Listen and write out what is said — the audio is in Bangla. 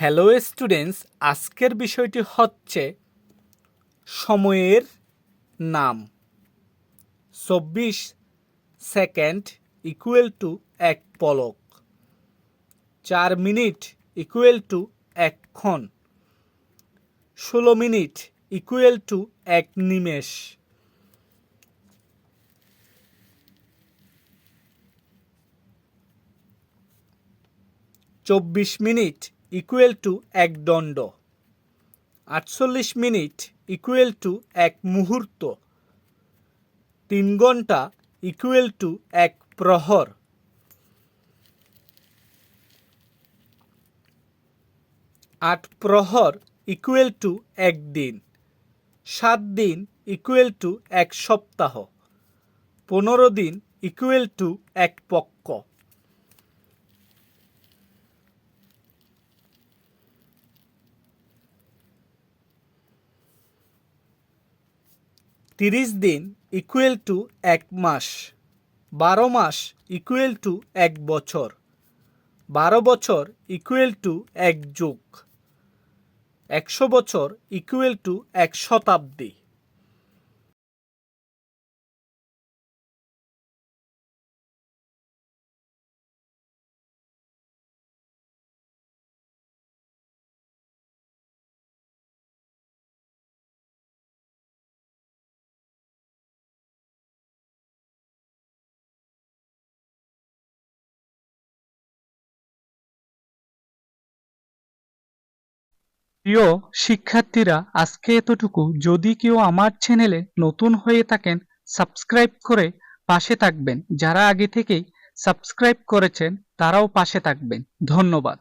হ্যালো স্টুডেন্টস আজকের বিষয়টি হচ্ছে সময়ের নাম। চব্বিশ সেকেন্ড ইকুয়াল টু এক পলক। চার মিনিট ইকুয়াল টু এক ক্ষণ। ষোলো মিনিট ইকুয়েল টু এক নিমেষ। চব্বিশ মিনিট ইকুয়াল টু এক দণ্ড। আটচল্লিশ মিনিট ইকুয়াল টু এক মুহূর্ত। তিন ঘণ্টা ইকুয়াল টু এক প্রহর। আট প্রহর ইকুয়াল টু এক দিন। সাত দিন ইকুয়াল টু এক সপ্তাহ। পনেরো দিন ইকুয়াল টু এক পক্ষ। তিরিশ দিন ইকুয়েল টু এক মাস, বারো মাস ইকুয়েল টু এক বছর, বারো বছর ইকুয়েল টু এক যুগ, একশো বছর ইকুয়েল টু এক শতাব্দী। প্রিয় শিক্ষার্থীরা, আজকে এতটুকু। যদি কেউ আমার চ্যানেলে নতুন হয়ে থাকেন, সাবস্ক্রাইব করে পাশে থাকবেন। যারা আগে থেকেই সাবস্ক্রাইব করেছেন, তারাও পাশে থাকবেন। ধন্যবাদ।